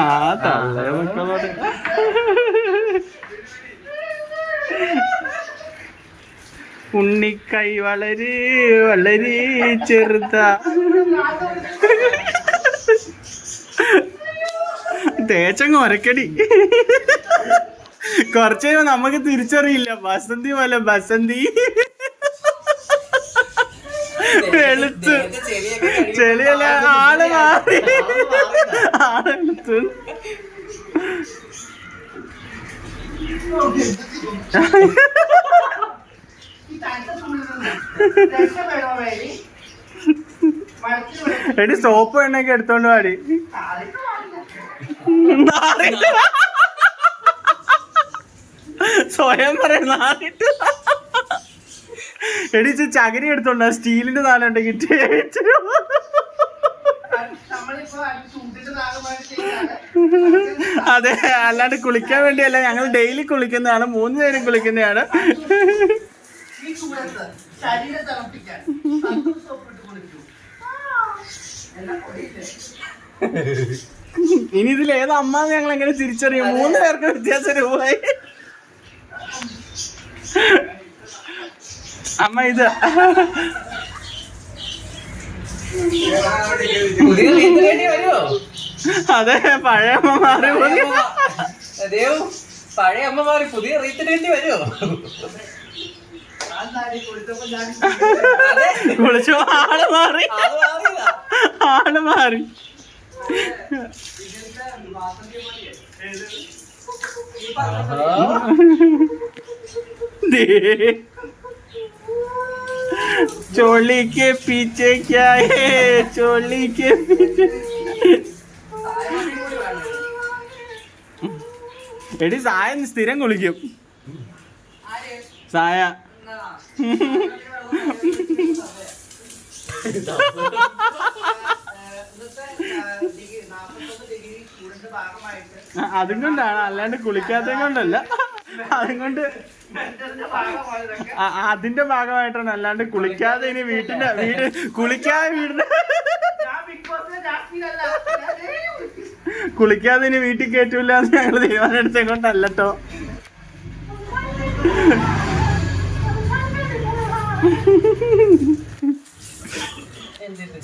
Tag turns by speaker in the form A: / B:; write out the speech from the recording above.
A: ആ തള്ള മക്കളോട് ഉണ്ണിക്കൈ വളരെ വളരെ ചെറുതാ. തേച്ചങ്ങ് ഒരക്കടി. കുറച്ച് കഴിയുമ്പോ നമുക്ക് തിരിച്ചറിയില്ല. ബസന്തി പോലെ ബസന്തി വെളുത്ത്. ചെളിയല്ല ആൾ മാറി. ആൾ വെളുത്ത് എടി സോപ്പ് എണ്ണയൊക്കെ എടുത്തോണ്ട് പാടി. സ്വയം പറയാം നാറിട്ട് വാ. എടി ഇച്ചിരി ചകിരി എടുത്തോണ്ട സ്റ്റീലിന്റെ നാലുണ്ടെങ്കിൽ അതെ അല്ലാണ്ട് കുളിക്കാൻ വേണ്ടിയല്ല ഞങ്ങൾ ഡെയിലി കുളിക്കുന്നതാണ് മൂന്ന് നേരം കുളിക്കുന്നതാണ്. ഇനി ഇതിൽ ഏത് അമ്മ ഞങ്ങൾ എങ്ങനെ തിരിച്ചറിയും? മൂന്ന് പേർക്ക് വ്യത്യാസ രൂപമായി. അമ്മ ഇത്. അതെ പഴയ അമ്മ മാറി പോയി.
B: പഴയ പഴയ മാറി പുതിയ റീത്തിന് വേണ്ടി വരുമോ
A: വിളിച്ചു ആൾ മാറി. ആൾ മാറി.
B: ആഹാ.
A: दे चोली के पीछे क्या है चोली के पीछे എടി സായ സ്ഥിരം കുളിക്കും സായ
C: ഇന്നത്തെ നാൽപ്പത്തൊന്ന് ഡിഗ്രി ചൂടിന്റെ ഭാഗമായിട്ട്
A: അതും കൊണ്ടാണ് അല്ലാണ്ട് കുളിക്കാത്തത് കൊണ്ടല്ല അതും കൊണ്ട്
C: വെന്ററിന്റെ ഭാഗമായതൊക്കെ
A: ആ- അതിന്റെ ഭാഗമായിട്ടാണ് അല്ലാണ്ട് കുളിക്കാതെ ഇനി വീട്ടിന്റെ വീട് കുളിക്കാതെ വീടിന്റെ കുളിക്കാതെ ഇനി വീട്ടിൽ കയറ്റൂല എന്ന് ഞങ്ങൾ തീരുമാനം എടുത്തത് കൊണ്ടല്ലോ
B: എന്ത് ഇത്?